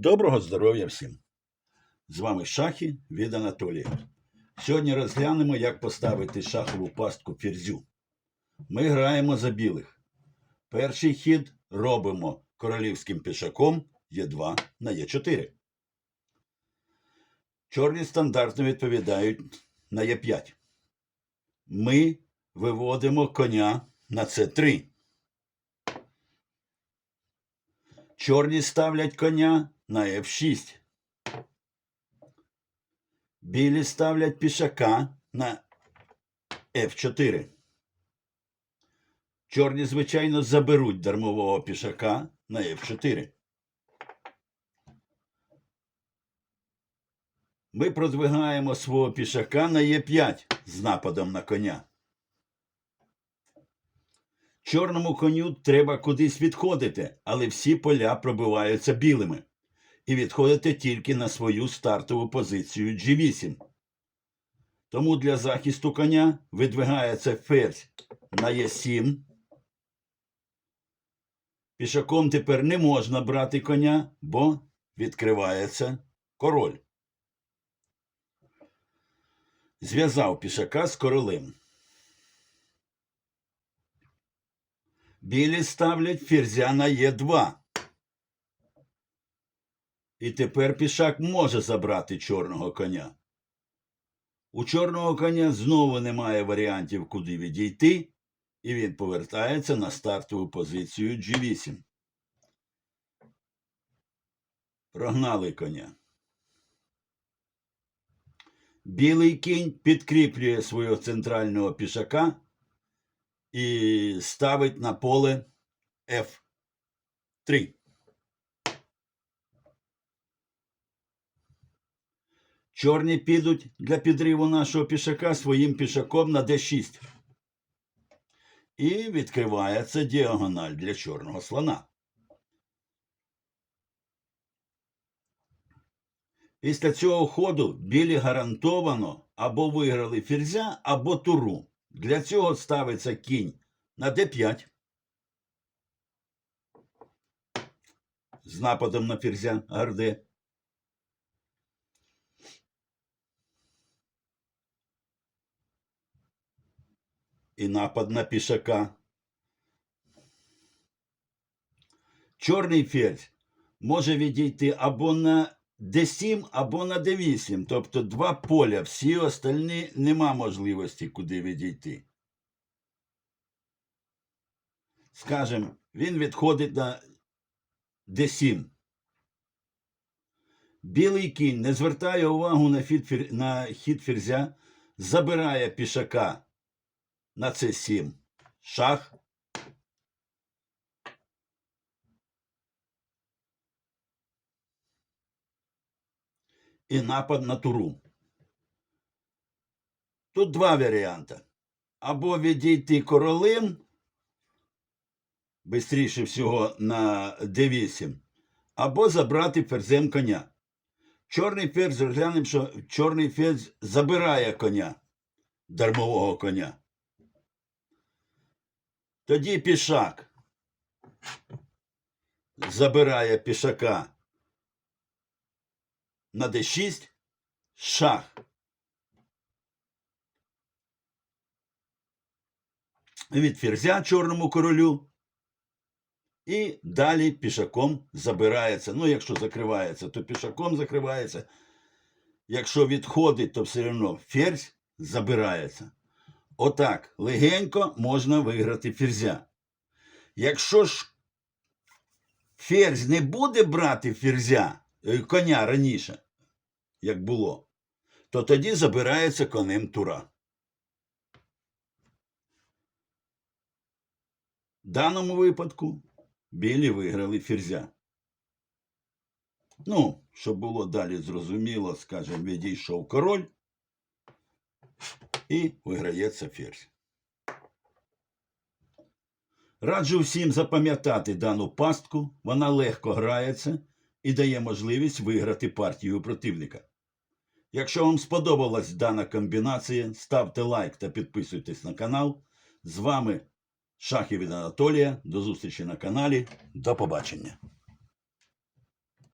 Доброго здоров'я всім! З вами шахи від Анатолія. Сьогодні розглянемо, як поставити шахову пастку ферзю. Ми граємо за білих. Перший хід робимо королівським пішаком Е2 на Е4. Чорні стандартно відповідають на Е5. Ми виводимо коня на С3. Чорні ставлять коня на F6. Білі ставлять пішака на F4. Чорні, звичайно, заберуть дармового пішака на F4. Ми продвигаємо свого пішака на Е5 з нападом на коня. Чорному коню треба кудись відходити, але всі поля пробиваються білими. І відходити тільки на свою стартову позицію G8. Тому для захисту коня видвигається ферзь на Е7. Пішаком тепер не можна брати коня, бо відкривається король. Зв'язав пішака з королем. Білі ставлять ферзя на Е2. І тепер пішак може забрати чорного коня. У чорного коня знову немає варіантів, куди відійти, і він повертається на стартову позицію G8. Прогнали коня. Білий кінь підкріплює свого центрального пішака і ставить на поле F3. Чорні підуть для підриву нашого пішака своїм пішаком на D6. І відкривається діагональ для чорного слона. Після цього ходу білі гарантовано або виграли ферзя, або туру. Для цього ставиться кінь на d5 з нападом на ферзя гарде. І напад на пішака. Чорний ферзь може відійти або на d7, або на d8. Тобто два поля, всі остальні нема можливості куди відійти. Скажем, він відходить на d7. Білий кінь не звертає увагу на, хід ферзя, забирає пішака на c7. Шах. І напад на туру. Тут два варіанти. Або відійти королем, бистріше всього на d8, або забрати ферзем коня. Чорний ферзь, розглянемо, що чорний ферзь забирає коня, дармового коня. Тоді пішак забирає пішака на d6, шах. Від ферзя чорному королю. І далі пішаком забирається. Ну, якщо закривається, то пішаком закривається. Якщо відходить, то все одно ферзь забирається. Отак легенько можна виграти ферзя. Якщо ж ферзь не буде брати ферзя, е, коня раніше, як було, то тоді забирається конем тура. В даному випадку білі виграли ферзя. Ну, щоб було далі зрозуміло, скажімо, відійшов король і виграється ферзь. Раджу всім запам'ятати дану пастку, вона легко грається і дає можливість виграти партію противника. Якщо вам сподобалась дана комбінація, ставте лайк та підписуйтесь на канал. З вами Шахи від Анатолія. До зустрічі на каналі. До побачення.